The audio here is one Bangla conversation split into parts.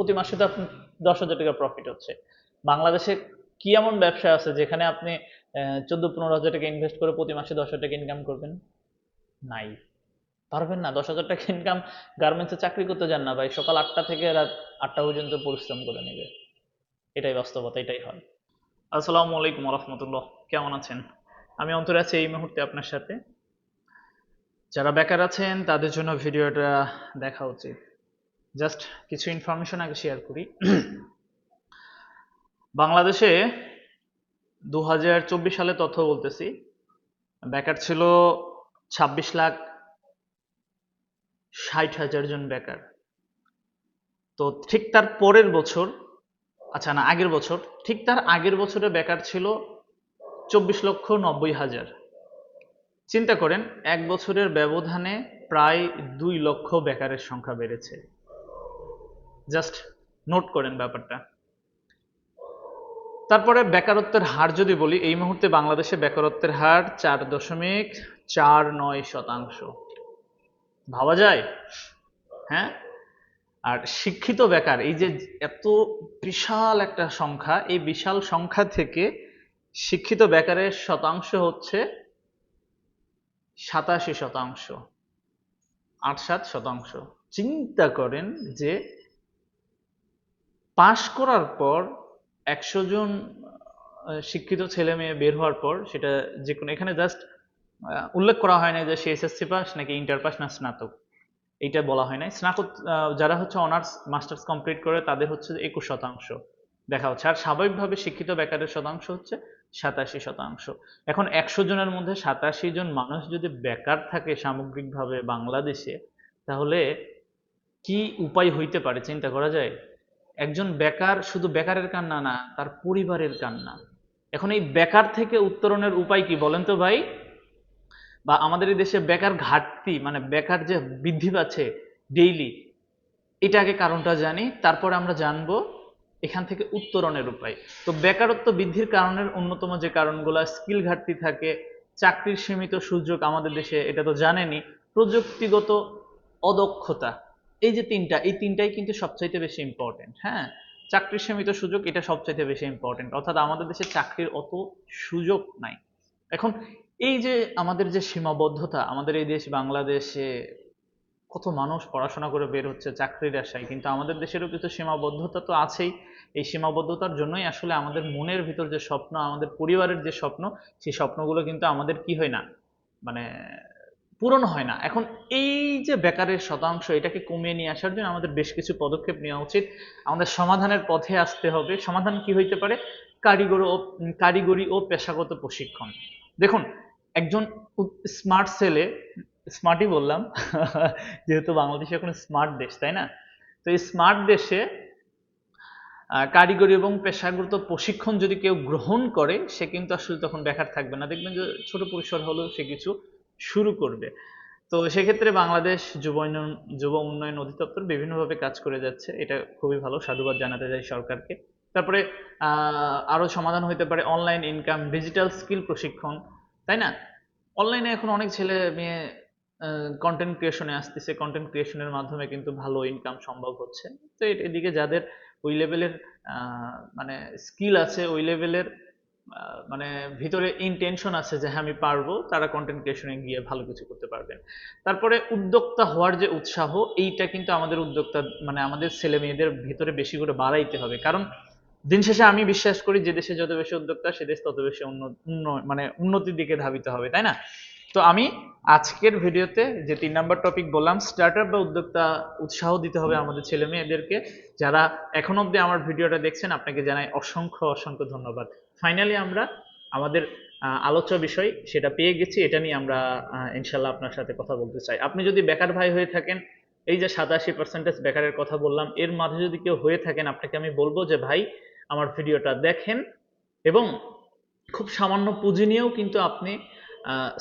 প্রতি মাসে তো আপনি দশ হাজার টাকা প্রফিট হচ্ছে। বাংলাদেশে কি এমন ব্যবসা আছে যেখানে আপনি চোদ্দ পনেরো হাজার টাকা ইনভেস্ট করে প্রতি মাসে দশ হাজার টাকা ইনকাম করবেন? নাই। পারবেন না। দশ হাজার টাকা ইনকাম গার্মেন্টসে চাকরি করতে যান না ভাই। সকাল আটটা থেকে রাত আটটা পর্যন্ত পরিশ্রম করে নেবে। এটাই বাস্তবতা, এটাই হয়। আসসালামু আলাইকুম রহমতুল্লাহ কেমন আছেন? আমি অন্তরে আছি এই মুহূর্তে আপনার সাথে। যারা বেকার আছেন, তাদের জন্য ভিডিওটা দেখা উচিত। জাস্ট কিছু ইনফরমেশন আগে শেয়ার করি। বাংলাদেশে দু হাজার চব্বিশ সালে তথ্য বলতেছি। বেকার ছিল ছাব্বিশ লাখ ষাট হাজার জন বেকার। তো ঠিক তার পরের বছর আচ্ছা না, আগের বছর, ঠিক তার আগের বছরে বেকার ছিল চব্বিশ লক্ষ নব্বই হাজার। চিন্তা করেন, এক বছরের ব্যবধানে প্রায় দুই লক্ষ বেকারের সংখ্যা বেড়েছে। জাস্ট নোট করেন ব্যাপারটা। তারপরে বেকারত্বের হার যদি বলি, এই মুহূর্তে বাংলাদেশে বেকারত্বের হার চার দশমিক চার নয় শতাংশ। ভাবা যায়? হ্যাঁ? আর শিক্ষিত বেকার, এই যে এত বিশাল একটা সংখ্যা, এই বিশাল সংখ্যা থেকে শিক্ষিত বেকারের শতাংশ হচ্ছে সাতাশি শতাংশ, আট সাত শতাংশ। চিন্তা করেন যে পাশ করার পর একশো জন শিক্ষিত ছেলে মেয়ে বের হওয়ার পর সেটা যে কোনো, এখানে জাস্ট উল্লেখ করা হয় না যে সে এসএসসি পাস নাকি ইন্টার পাস না স্নাতক। এইটা বলা হয় নাই। স্নাতক যারা হচ্ছে অনার্স মাস্টার্স কমপ্লিট করে তাদের হচ্ছে একুশ শতাংশ দেখা হচ্ছে। আর স্বাভাবিকভাবে শিক্ষিত বেকারের শতাংশ হচ্ছে সাতাশি শতাংশ। এখন একশো জনের মধ্যে সাতাশি জন মানুষ যদি বেকার থাকে সামগ্রিকভাবে বাংলাদেশে, তাহলে কি উপায় হইতে পারে? চিন্তা করা যায়? একজন বেকার শুধু বেকারের কান্না না, তার পরিবারের কান্না। এখন এই বেকার থেকে উত্তরণের উপায় কি বলেন তো ভাই? বা আমাদের এই দেশে বেকার ঘাটতি মানে বেকার যে বৃদ্ধি পাচ্ছে ডেইলি এটা আগে কারণটা জানি, তারপরে আমরা জানব এখান থেকে উত্তরণের উপায়। তো বেকারত্ব বৃদ্ধির কারণের অন্যতম যে কারণগুলো স্কিল ঘাটতি থাকে, চাকরির সীমিত সুযোগ আমাদের দেশে, এটা তো জানেনি, প্রযুক্তিগত অদক্ষতা। এই যে তিনটা, এই তিনটাই কিন্তু সবচাইতে বেশি ইম্পর্টেন্ট হ্যাঁ? চাকরির সীমিত সুযোগ এটা সবচাইতে বেশি ইম্পর্টেন্ট অর্থাৎ আমাদের দেশে চাকরির অত সুযোগ নাই। এখন এই যে আমাদের যে সীমাবদ্ধতা, আমাদের এই দেশ বাংলাদেশে কত মানুষ পড়াশোনা করে বের হচ্ছে চাকরির আশায়, কিন্তু আমাদের দেশেরও কিছু সীমাবদ্ধতা তো আছেই। এই সীমাবদ্ধতার জন্যই আসলে আমাদের মনের ভিতর যে স্বপ্ন, আমাদের পরিবারের যে স্বপ্ন, সেই স্বপ্নগুলো কিন্তু আমাদের কি হয় না মানে পূরণ হয় না। এখন এই যে বেকারের শতাংশ, এটাকে কমিয়ে নিয়ে আসার জন্য আমাদের বেশ কিছু পদক্ষেপ নেওয়া উচিত। আমাদের সমাধানের পথে আসতে হবে। সমাধান কি হইতে পারে? কারিগর ও, কারিগরি ও পেশাগত প্রশিক্ষণ। দেখুন, একজন স্মার্ট ছেলে, স্মার্টই বললাম, যেহেতু বাংলাদেশ এখন স্মার্ট দেশ, তাই না? তো এই স্মার্ট দেশে কারিগরি এবং পেশাগত প্রশিক্ষণ যদি কেউ গ্রহণ করে, সে কিন্তু আসলে তখন বেকার থাকবে না। দেখবেন যে ছোট পরিসর হলেও সে কিছু শুরু করবে। তো সেক্ষেত্রে বাংলাদেশ যুব উন্নয়ন যুব উন্নয়ন অধিদপ্তর বিভিন্নভাবে কাজ করে যাচ্ছে। এটা খুবই ভালো, সাধুবাদ জানাতে চাই সরকারকে। তারপরে আরও সমাধান হইতে পারে অনলাইন ইনকাম ডিজিটাল স্কিল প্রশিক্ষণ, তাই না? অনলাইনে এখন অনেক ছেলে মেয়ে কন্টেন্ট ক্রিয়েশনে আসতেছে। কন্টেন্ট ক্রিয়েশনের মাধ্যমে কিন্তু ভালো ইনকাম সম্ভব হচ্ছে। তো এদিকে যাদের ওই লেভেলের মানে স্কিল আছে, ওই লেভেলের মানে ভিতরে ইনটেনশন আছে যে হ্যাঁ আমি পারব, তারা কন্টেন্ট ক্রিয়েশনে গিয়ে ভালো কিছু করতে পারবেন। তারপরে উদ্যোক্তা হওয়ার যে উৎসাহ, এইটা কিন্তু আমাদের উদ্যোক্তা মানে আমাদের ছেলে মেয়েদের ভিতরে বেশি করে বাড়াইতে হবে। কারণ দিন শেষে আমি বিশ্বাস করি, যে দেশে যত বেশি উদ্যোক্তা, সে দেশ তত বেশি মানে উন্নতির দিকে ধাবিত হবে, তাই না? তো আমি আজকের ভিডিওতে যে তিন নাম্বার টপিক বললাম স্টার্টআপ বা উদ্যোক্তা উৎসাহ দিতে হবে আমাদের ছেলে মেয়েদেরকে। যারা এখন অবধি আমার ভিডিওটা দেখছেন, আপনাকে জানাই অসংখ্য অসংখ্য ধন্যবাদ। ফাইনালি আমরা আমাদের আলোচ্য বিষয় সেটা পেয়ে গেছি, এটা নিয়ে আমরা ইনশাল্লাহ আপনার সাথে কথা বলতে চাই। আপনি যদি বেকার ভাই হয়ে থাকেন, এই যে সাতাশি পার্সেন্টেজ বেকারের কথা বললাম, এর মাঝে যদি কেউ হয়ে থাকেন, আপনাকে আমি বলব যে, ভাই, আমার ভিডিওটা দেখেন। এবং খুব সামান্য পুঁজি নিয়েও কিন্তু আপনি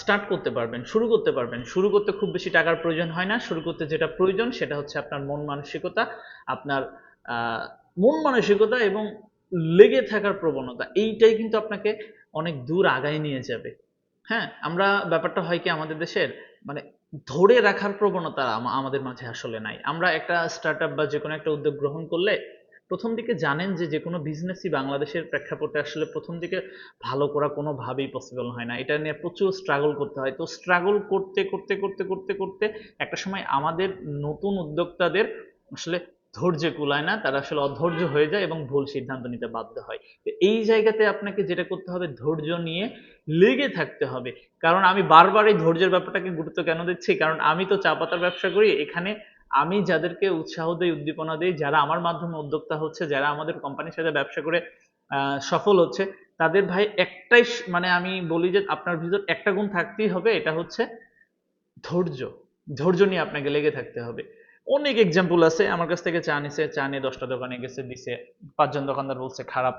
স্টার্ট করতে পারবেন, শুরু করতে পারবেন। শুরু করতে খুব বেশি টাকার প্রয়োজন হয় না। শুরু করতে যেটা প্রয়োজন, সেটা হচ্ছে আপনার মন মানসিকতা, আপনার মন মানসিকতা এবং লেগে থাকার প্রবণতা, এইটাই কিন্তু আপনাকে অনেক দূর আগায় নিয়ে যাবে। হ্যাঁ আমরা ব্যাপারটা হয় কি আমাদের দেশের মানে ধরে রাখার প্রবণতা আমাদের মাঝে আসলে নাই। আমরা একটা স্টার্ট আপ বা যে কোনো একটা উদ্যোগ গ্রহণ করলে প্রথম দিকে জানেন যে যে কোনো বিজনেসই বাংলাদেশের প্রেক্ষাপটে আসলে প্রথম দিকে ভালো করা কোনোভাবেই পসিবল হয় না। এটা নিয়ে প্রচুর স্ট্রাগল করতে হয়। তো স্ট্রাগল করতে করতে করতে করতে করতে একটা সময় আমাদের নতুন উদ্যোক্তাদের আসলে ধৈর্য কুলায় না, তারা আসলে অধৈর্য হয়ে যায় এবং ভুল সিদ্ধান্ত নিতে বাধ্য হয়। তো এই জায়গাতে আপনাকে যেটা করতে হবে, ধৈর্য নিয়ে লেগে থাকতে হবে। কারণ আমি বারবার এই ধৈর্যের ব্যাপারটাকে গুরুত্ব কেন দিচ্ছি? কারণ আমি তো চা পাতার ব্যবসা করি, এখানে আমি যাদেরকে উৎসাহ দেই, উদ্দীপনা দেই, যারা আমার মাধ্যমে উদ্যোক্তা হচ্ছে, যারা আমাদের কোম্পানির সাথে ব্যবসা করে সফল হচ্ছে, তাদের ভাই একটাই মানে আমি বলি যে আপনার ভিতর একটা গুণ থাকতেই হবে, এটা হচ্ছে ধৈর্য। ধৈর্য নিয়ে আপনাকে লেগে থাকতে হবে। অনেক এক্সাম্পল আছে। আমার কাছ থেকে চা নিছে, চা নিয়ে দশটা দোকানে গেছে, দিছে। পাঁচজন দোকানদার বলছে, খারাপ।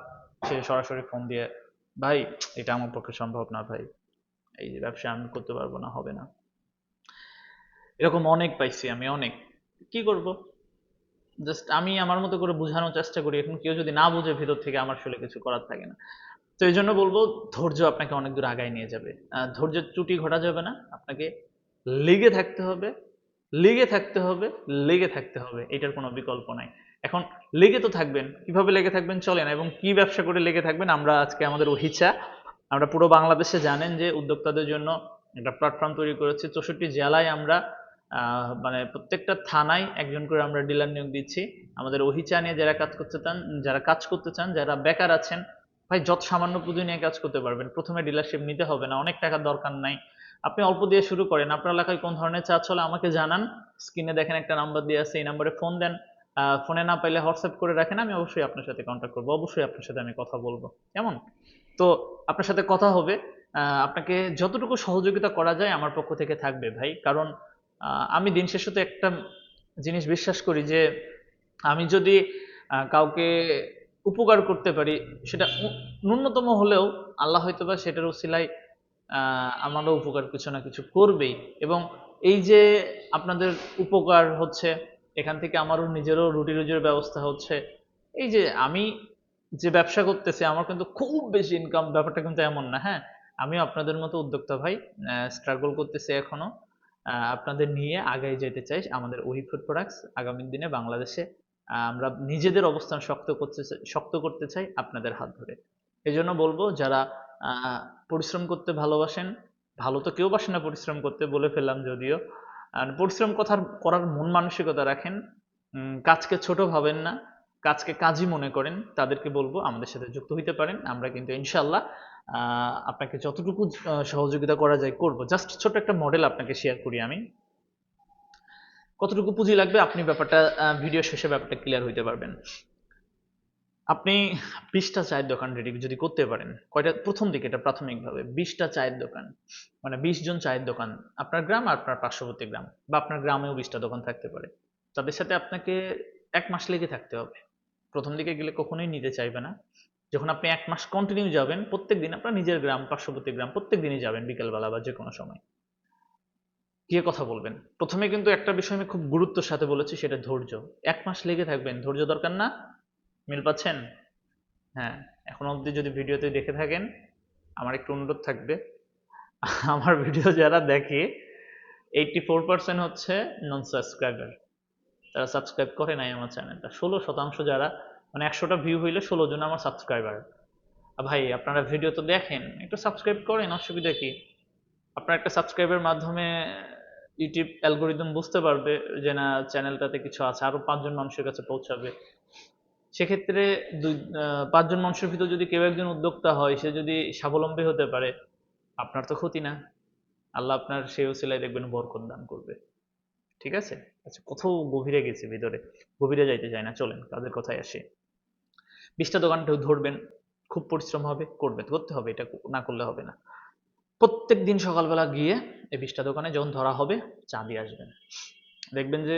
সে সরাসরি ফোন দিয়ে, ভাই, এটা আমার পক্ষে সম্ভব না ভাই। এই যে ব্যবসা আমি করতে পারব না, হবে না। এরকম অনেক পাইছি আমি, অনেক। কি করব? জাস্ট আমি আমার মতো করে বোঝানোর চেষ্টা করি। এখন কেউ যদি না বুঝে, ভিতর থেকে আমার আসলে কিছু করার থাকে না। তো এই জন্য বলব, ধৈর্য আপনাকে অনেক দূর আগায় নিয়ে যাবে। ধৈর্যের ত্রুটি ঘটা যাবে না। আপনাকে লেগে থাকতে হবে। লেগে থাকতে হবে, লেগে থাকতে হবে, এটার কোনো বিকল্প নাই। এখন লেগে তো থাকবেন, কীভাবে লেগে থাকবেন চলেন, এবং কি ব্যবসা করে লেগে থাকবেন আমরা আজকে আমাদের ওহিচা, আমরা পুরো বাংলাদেশে জানেন যে উদ্যোক্তাদের জন্য একটা প্ল্যাটফর্ম তৈরি করেছি, চৌষট্টি জেলায় আমরা মানে প্রত্যেকটা থানায় একজন করে আমরা ডিলার নিয়োগ দিচ্ছি। আমাদের ওহিচা নিয়ে যারা কাজ করতে চান, যারা কাজ করতে চান, যারা বেকার আছেন, ভাই যত সামান্য পুঁজি নিয়ে কাজ করতে পারবেন, প্রথমে ডিলারশিপ নিতে হবে না, অনেক টাকার দরকার নাই। আপনি অল্প দিয়ে শুরু করেন। আপনার এলাকায় কোন ধরনের চা চলে আমাকে জানান। স্ক্রিনে দেখেন একটা নাম্বার দিয়ে আছে, এই নাম্বারে ফোন দেন। ফোনে না পাইলে হোয়াটসঅ্যাপ করে রাখেন, আমি অবশ্যই আপনার সাথে কন্ট্যাক্ট করব। অবশ্যই আপনার সাথে আমি কথা বলব। কেমন? তো আপনার সাথে কথা হবে। আপনাকে যতটুকু সহযোগিতা করা যায় আমার পক্ষ থেকে থাকবে ভাই। কারণ আমি দিন শেষে তো একটা জিনিস বিশ্বাস করি যে, আমি যদি কাউকে উপকার করতে পারি, সেটা ন্যূনতম হলেও আল্লাহ হয়তো বা সেটার উসিলায় আমারও উপকার কিছু না কিছু করবেই। এবং এই যে আপনাদের উপকার হচ্ছে, এখান থেকে আমারও নিজেরও রুটি রুজির ব্যবস্থা হচ্ছে। এই যে আমি যে ব্যবসা করতেছি, আমার কিন্তু খুব বেশি ইনকাম ব্যাপারটা কিন্তু এমন না হ্যাঁ? আমিও আপনাদের মতো উদ্যোক্তা ভাই স্ট্রাগল করতেছি এখনও। আপনাদের নিয়ে আগায় যেতে চাই আমাদের ওহি ফুড প্রোডাক্টস আগামী দিনে বাংলাদেশে আমরা নিজেদের অবস্থান শক্ত করতে শক্ত করতে চাই আপনাদের হাত ধরে। এই জন্য বলব, যারা পরিশ্রম করতে ভালোবাসেন। ভালো তো কেউ বাসে না পরিশ্রম করতে বলে ফেললাম যদিও। আর পরিশ্রম কথার, করার মন মানসিকতা রাখেন। কাজকে ছোট ভাবেন না, কাজকে কাজই মনে করেন। তাদেরকে বলব আমাদের সাথে যুক্ত হইতে পারেন। আমরা কিন্তু ইনশাল্লাহ আপনাকে যতটুকু সহযোগিতা করা যায় করব। জাস্ট ছোট একটা মডেল আপনাকে শেয়ার করি আমি। কতটুকু পুঁজি লাগবে আপনি ব্যাপারটা ভিডিও শেষে ব্যাপারটা ক্লিয়ার হইতে পারবেন। আপনি বিশটা চায়ের দোকান রেডি যদি করতে পারেন, কয়টা, প্রথম দিকে এটা প্রাথমিকভাবে বিশটা চায়ের দোকান মানে বিশ জন চায়ের দোকান, আপনার গ্রাম আর আপনার পার্শ্ববর্তী গ্রাম, বা আপনার গ্রামেও বিশটা দোকান থাকতে পারে। তাদের সাথে আপনাকে এক মাস লেগে থাকতে হবে। প্রথম দিকে গেলে কখনোই নিতে চাইবে না। যখন আপনি এক মাস কন্টিনিউ যাবেন, প্রত্যেক দিন আপনার নিজের গ্রাম, পার্শ্ববর্তী গ্রাম, প্রত্যেক দিনই যাবেন বিকেলবেলা বা যে কোনো সময়। গিয়ে কথা বলবেন। প্রথমে কিন্তু একটা বিষয় আমি খুব গুরুত্বের সাথে বলেছি, সেটা ধৈর্য। এক মাস লেগে থাকবেন, ধৈর্য দরকার না। মিল পাচ্ছেন? হ্যাঁ এখন অবধি যদি ভিডিওতে দেখে থাকেন, আমার একটু অনুরোধ থাকবে। আমার ভিডিও যারা দেখে এইটটি ফোর পার্সেন্ট হচ্ছে নন সাবস্ক্রাইবার তারা সাবস্ক্রাইব করে নাই আমার চ্যানেলটা ষোলো শতাংশ যারা মানে একশোটা ভিউ হইলে ষোলো জন আমার সাবস্ক্রাইবার ভাই, আপনারা ভিডিও তো দেখেন, একটু সাবস্ক্রাইব করেন, অসুবিধা কি? আপনার একটা সাবস্ক্রাইবের মাধ্যমে ইউটিউব অ্যালগোরিদম বুঝতে পারবে যে না চ্যানেলটাতে কিছু আছে, আরও পাঁচজন মানুষের কাছে পৌঁছাবে। সেক্ষেত্রে দুই পাঁচজন মানুষের ভিতর যদি কেউ একজন উদ্যোক্তা হয়, সে যদি স্বাবলম্বী হতে পারে, আপনার তো ক্ষতি না। আল্লাহ আপনার সেই উসিলায় দেখবেন বরকত দান করবে। ঠিক আছে? আচ্ছা কোথাও গভীরে গেছে, ভিতরে। গভীরে যাইতে চাই না, চলেন তাদের কথায় আসে। বিশটা দোকান ধরবেন, খুব পরিশ্রম হবে করবে করতে হবে, এটা না করলে হবে না। প্রত্যেক দিন সকালবেলা গিয়ে এই বিশটা দোকানে যখন ধরা হবে চা দিয়ে আসবেন দেখবেন যে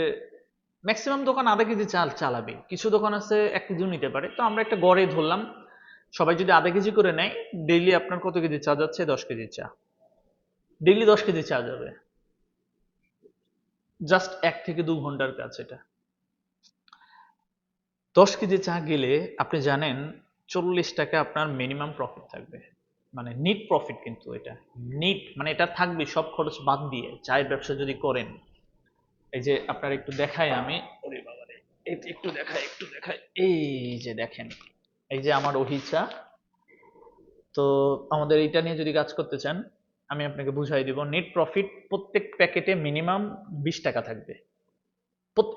ম্যাক্সিমাম দোকান আধা কেজি চাল চালাবে। কিছু দোকান আছে, এক কেজিও নিতে পারে। তো আমরা একটা গড়ে ধরলাম। সবাই যদি আধা কেজি করে নেয় ডেইলি আপনার কত কেজি চা যাচ্ছে দশ কেজি চা। ডেইলি দশ কেজি চা যাবে জাস্ট এক থেকে দু ঘণ্টার কাজ এটা। দশ কেজি চা গেলে আপনি জানেন, চল্লিশ টাকা আপনার মিনিমাম প্রফিট থাকবে। মানে নিট প্রফিট কিন্তু এটা। নিট মানে এটা থাকবে, সব খরচ বাদ দিয়ে। চায়ের ব্যবসা যদি করেন এই যে আপনার একটু দেখাই আমি। ওরে একটু দেখাই একটু দেখাই। এই যে দেখেন এই যে আমার ওহিচা তো আমাদের এইটা নিয়ে যদি কাজ করতে চান আমি আপনাকে বুঝাই দিব নেট প্রফিট প্রত্যেক প্যাকেটে মিনিমাম বিশ টাকা থাকবে।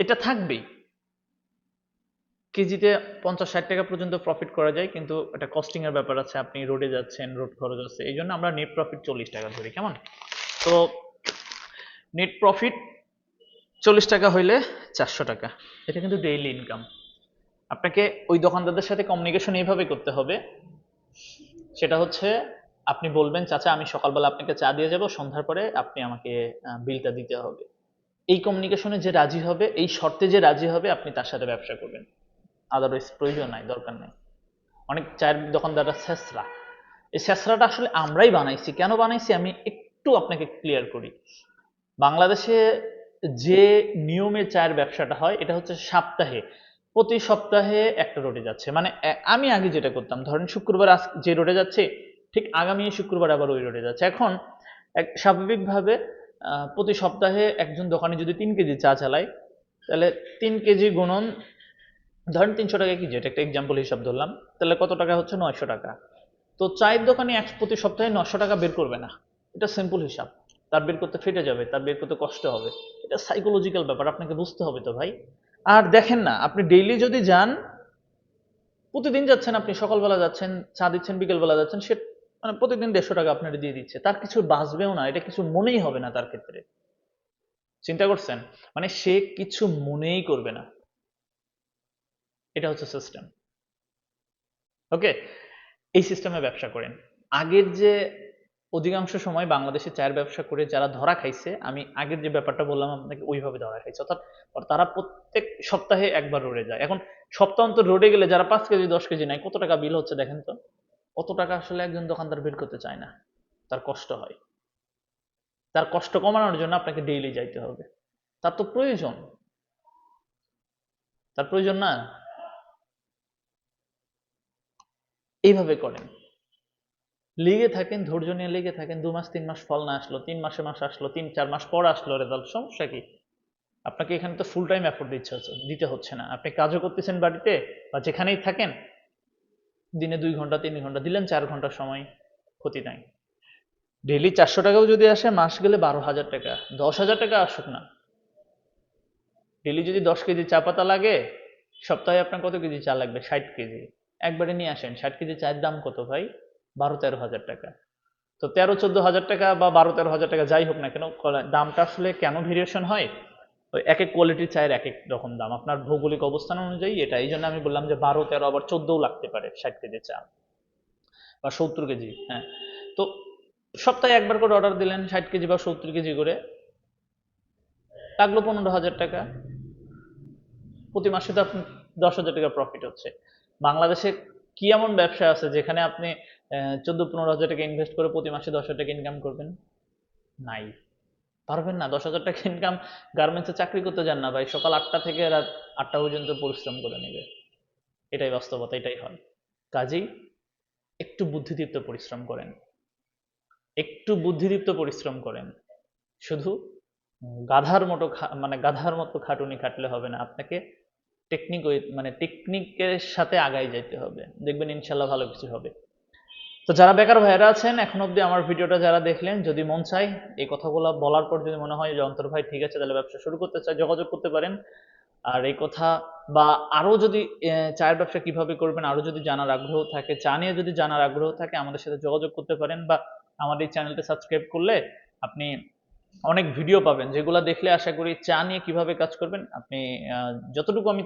এটা থাকবেই। কেজিতে পঞ্চাশ ষাট টাকা পর্যন্ত প্রফিট করা যায় কিন্তু এটা কস্টিং এর ব্যাপার আছে আপনি রোডে যাচ্ছেন রোড খরচ আছে এই জন্য আমরা নেট প্রফিট চল্লিশ টাকা ধরি কেমন? তো নেট প্রফিট চল্লিশ টাকা হইলে চারশো টাকা। এটা কিন্তু ডেইলি ইনকাম আপনাকে ওই দোকানদারদের সাথে কমিউনিকেশন এইভাবে করতে হবে। সেটা হচ্ছে আপনি বলবেন চাচা আমি সকালবেলা আপনাকে চা দিয়ে যাব সন্ধ্যার পরে আপনি আমাকে বিলটা দিতে হবে। এই কমিউনিকেশনে যে রাজি হবে এই শর্তে যে রাজি হবে আপনি তার সাথে ব্যবসা করবেন। আদারওয়াইজ প্রয়োজন নাই দরকার নেই। অনেক চায়ের দোকানদাররা শেষরা। এই শেষরাটা আসলে আমরাই বানাইছি। কেন বানাইছি? আমি একটু আপনাকে ক্লিয়ার করি। বাংলাদেশে যে নিয়মে চায়ের ব্যবসাটা হয়, এটা হচ্ছে সপ্তাহে। প্রতি সপ্তাহে একটা রোডে যাচ্ছে। মানে আমি আগে যেটা করতাম, ধরেন শুক্রবার আজ যে রোডে যাচ্ছে, ঠিক আগামী শুক্রবার আবার ওই রোডে যাচ্ছে। এখন এক, স্বাভাবিকভাবে প্রতি সপ্তাহে একজন দোকানে যদি তিন কেজি চা চালায়, তাহলে তিন কেজি গুণন, ধরেন তিনশো টাকা কেজি, এটা একটা এক্সাম্পল হিসাব ধরলাম, তাহলে কত টাকা হচ্ছে? নয়শো টাকা। তো চায়ের দোকানে এক, প্রতি সপ্তাহে নশো টাকা বের করবে না। এটা সিম্পল হিসাব। তার বের করতে ফেটে যাবে, তার বের করতে কষ্ট হবে। এটা সাইকোলজিক্যাল ব্যাপার, আপনাকে বুঝতে হবে তো ভাই। আর দেখেন না, আপনি ডেইলি যদি যান, প্রতিদিন যাচ্ছেন আপনি, সকালবেলা যাচ্ছেন, চা দিচ্ছেন, বিকেলবেলা যাচ্ছেন, সে মানে প্রতিদিন দেড়শো টাকা আপনার দিয়ে দিচ্ছে। তার কিছু বাঁচবেও না, এটা কিছু মনেই হবে না তার ক্ষেত্রে। চিন্তা করছেন? মানে সে কিছু মনেই করবে না। এটা হচ্ছে সিস্টেম ওকে এই সিস্টেমে ব্যবসা করেন। আগের যে অধিকাংশ সময় বাংলাদেশে চায়ের ব্যবসা করে যারা ধরা খাইছে, আমি আগের যে ব্যাপারটা বললাম, আপনাকে ওইভাবে ধরা খাইছে। অর্থাৎ তারা প্রত্যেক সপ্তাহে একবার রোডে যায়। এখন সপ্তাহ অন্তর রোডে গেলে যারা পাঁচ কেজি, দশ কেজি নেয়, কত টাকা বিল হচ্ছে দেখেন তো? অত টাকা আসলে একজন দোকানদার বের করতে চায় না? তার কষ্ট হয়। তার কষ্ট কমানোর জন্য আপনাকে ডেইলি যাইতে হবে। তার তো প্রয়োজন। তার প্রয়োজন না। এইভাবে করেন। লেগে থাকেন, ধৈর্য নিয়ে লেগে থাকেন, দু মাস, তিন মাস ফল না আসলো, তিন মাসে মাস আসলো, তিন, চার মাস পর আসলো রেজাল্ট সমস্যা কি? আপনাকে এখানে তো ফুল টাইম এফোর্ট দিচ্ছে, দিতে হচ্ছে না। আপনি কাজও করতেছেন বাড়িতে বা যেখানেই থাকেন, দিনে দুই ঘণ্টা, তিন ঘণ্টা, দিলেন চার ঘণ্টা সময়, ক্ষতি নাই। ডেলি চারশো টাকাও যদি আসে, মাস গেলে বারো হাজার টাকা, দশ হাজার টাকা আসুক না। ডেলি যদি দশ কেজি চা পাতা লাগে, সপ্তাহে আপনার কত কেজি চা লাগবে? ষাট কেজি। একবারে নিয়ে আসেন, ষাট কেজি চায়ের দাম কত ভাই? বারো তেরো হাজার টাকা। তো তেরো চোদ্দ হাজার টাকা বা বারো তেরো হাজার টাকা যাই হোক না কেন দামটা আসলে কেন ভেরিয়েশন হয়? ওই এক এক কোয়ালিটির চায়ের এক এক রকম দাম। আপনার ভৌগোলিক অবস্থান অনুযায়ী এটা, এই জন্য আমি বললাম যে বারো তেরো আবার চোদ্দও লাগতে পারে ষাট কেজি চা বা সত্তর কেজি হ্যাঁ। তো সপ্তাহে একবার করে অর্ডার দিলেন ষাট কেজি বা সত্তর কেজি করে। লাগল পনেরো হাজার টাকা। প্রতি মাসে তো আপনি দশ হাজার টাকা প্রফিট হচ্ছে। বাংলাদেশে কি এমন ব্যবসা আছে যেখানে আপনি চোদ্দ, পনেরো হাজার টাকা ইনভেস্ট করে প্রতি মাসে দশ হাজার টাকা ইনকাম করবেন। নাই। পারবেন না, দশ হাজার টাকা ইনকাম গার্মেন্টসে চাকরি করতে যান না ভাই, সকাল আটটা থেকে রাত আটটা পর্যন্ত পরিশ্রম করে নেবে। এটাই বাস্তবতা, এটাই হয়। কাজেই একটু বুদ্ধিদীপ্ত পরিশ্রম করেন। একটু বুদ্ধিদীপ্ত পরিশ্রম করেন। শুধু গাধার মতো মানে গাধার মতো খাটুনি খাটলে হবে না, আপনাকে টেকনিক মানে টেকনিকের সাথে আগাই যেতে হবে। দেখবেন ইনশাল্লাহ ভালো কিছু হবে। তো যারা বেকার ভাইয়েরা আছেন, এখন অবধি আমার ভিডিওটা যারা দেখলেন, যদি মন চায়, এই কথাগুলো বলার পর যদি মনে হয় যে, অন্তর ভাই, ঠিক আছে, তাহলে ব্যবসা শুরু করতে চায় যোগাযোগ করতে পারেন। আর এই কথা বা আরও যদি চায়ের ব্যবসা কীভাবে করবেন আরও যদি জানার আগ্রহ থাকে, চা নিয়ে যদি জানার আগ্রহ থাকে, আমাদের সাথে যোগাযোগ করতে পারেন বা আমাদের এই চ্যানেলটা সাবস্ক্রাইব করলে আপনি অনেক ভিডিও পাবেন। যেগুলো দেখলে আশা করি চা নিয়ে কীভাবে কাজ করবেন, আপনি যতটুকু আমি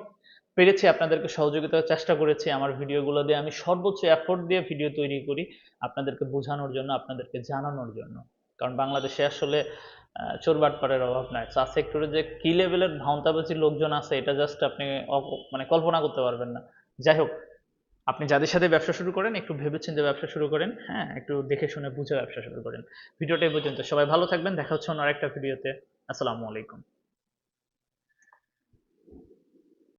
পেরেছি আপনাদেরকে সহযোগিতার চেষ্টা করেছি আমার ভিডিওগুলো দিয়ে। আমি সর্বোচ্চ এফোর্ট দিয়ে ভিডিও তৈরি করি আপনাদেরকে বোঝানোর জন্য আপনাদেরকে জানানোর জন্য। কারণ বাংলাদেশে আসলে আহ, চোর অভাব নাই। চা সেক্টরে যে কি লেভেলের ভাউন্তাবাজি লোকজন আছে এটা জাস্ট আপনি মানে কল্পনা করতে পারবেন না। যাই হোক আপনি যাদের সাথে ব্যবসা শুরু করেন একটু ভেবেচিন্তে ব্যবসা শুরু করেন হ্যাঁ একটু দেখে শুনে বুঝে ব্যবসা শুরু করেন। ভিডিওটা এই পর্যন্ত। সবাই ভালো থাকবেন দেখা হচ্ছে অন্য আরেকটা ভিডিওতে আসসালামু আলাইকুম।